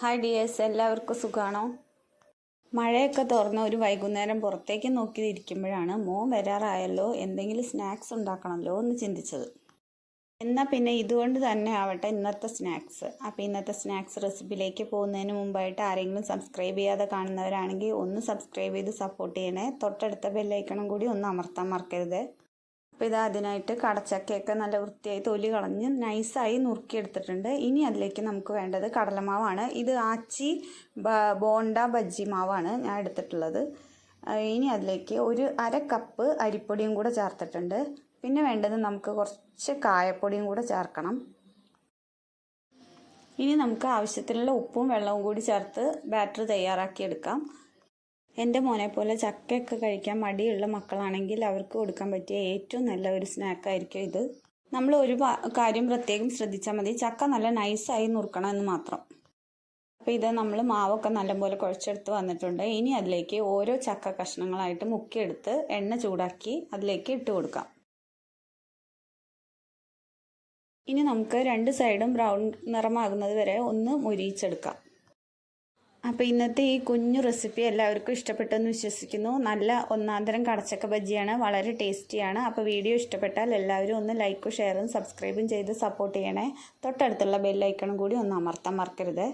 Hi dears എല്ലാവർക്കും സുഖമാണോ മഴയൊക്കെ തുറന്ന് ഒരു വൈകുന്നേരം പുറത്തേക്ക് നോക്കി ഇരിക്കുമ്പോഴാണ് മോൻ വരാറായല്ലോ. എന്തെങ്കിലും സ്നാക്സ് ഉണ്ടാക്കണമല്ലോ എന്ന് ചിന്തിച്ചത്. എന്നാൽ പിന്നെ ഇതുകൊണ്ട് തന്നെ ആവട്ടെ ഇന്നത്തെ സ്നാക്സ്. അപ്പോൾ ഇന്നത്തെ സ്നാക്സ് റെസിപ്പിയിലേക്ക് പോകുന്നതിന് മുമ്പായിട്ട് ആരെങ്കിലും സബ്സ്ക്രൈബ് ചെയ്യാതെ കാണുന്നവരാണെങ്കിൽ ഒന്ന് സബ്സ്ക്രൈബ് ചെയ്ത് സപ്പോർട്ട് ചെയ്യണേ. തൊട്ടടുത്ത ബെല്ലൈക്കണം കൂടി ഒന്ന് അമർത്താൻ മറക്കരുത്. അപ്പോൾ ഇത് അതിനായിട്ട് കടച്ചക്കയൊക്കെ നല്ല വൃത്തിയായി തൊലി കളഞ്ഞ് നൈസായി നുറുക്കിയെടുത്തിട്ടുണ്ട്. ഇനി അതിലേക്ക് നമുക്ക് വേണ്ടത് കടലമാവാണ്. ഇത് ആച്ചി ബോണ്ട ബജ്ജി മാവാണ് ഞാൻ എടുത്തിട്ടുള്ളത്. ഇനി അതിലേക്ക് ഒരു അര കപ്പ് അരിപ്പൊടിയും കൂടെ ചേർത്തിട്ടുണ്ട്. പിന്നെ വേണ്ടത് നമുക്ക് കുറച്ച് കായപ്പൊടിയും കൂടെ ചേർക്കണം. ഇനി നമുക്ക് ആവശ്യത്തിനുള്ള ഉപ്പും വെള്ളവും കൂടി ചേർത്ത് ബാറ്റർ തയ്യാറാക്കിയെടുക്കാം. എന്റെ മോനെ പോലെ ചക്കയൊക്കെ കഴിക്കാൻ മടിയുള്ള മക്കളാണെങ്കിൽ അവർക്ക് കൊടുക്കാൻ പറ്റിയ ഏറ്റവും നല്ല ഒരു സ്നാക്കായിരിക്കും ഇത്. നമ്മൾ ഒരു കാര്യം പ്രത്യേകം ശ്രദ്ധിച്ചാൽ മതി. ചക്ക നല്ല നൈസായി നുറുക്കണം എന്ന് മാത്രം. അപ്പോൾ ഇത് നമ്മൾ മാവൊക്കെ നല്ലപോലെ കുഴച്ചെടുത്ത് വന്നിട്ടുണ്ട്. ഇനി അതിലേക്ക് ഓരോ ചക്ക കഷ്ണങ്ങളായിട്ട് മുക്കിയെടുത്ത് എണ്ണ ചൂടാക്കി അതിലേക്ക് ഇട്ട് കൊടുക്കാം. ഇനി നമുക്ക് രണ്ട് സൈഡും ബ്രൗൺ നിറമാകുന്നത് വരെ ഒന്ന് മുരിയിച്ചെടുക്കാം. അപ്പോൾ ഇന്നത്തെ ഈ കുഞ്ഞു റെസിപ്പി എല്ലാവർക്കും ഇഷ്ടപ്പെട്ടെന്ന് വിശ്വസിക്കുന്നു. നല്ല ഒന്നാന്തരം കടച്ചക്ക ബജ്ജിയാണ് വളരെ ടേസ്റ്റിയാണ്. അപ്പോൾ വീഡിയോ ഇഷ്ടപ്പെട്ടാൽ എല്ലാവരും ഒന്ന് ലൈക്കും ഷെയറും സബ്സ്ക്രൈബും ചെയ്ത് സപ്പോർട്ട് ചെയ്യണേ. തൊട്ടടുത്തുള്ള ബെല്ലൈക്കണും കൂടി ഒന്ന് അമർത്താൻ മറക്കരുത്.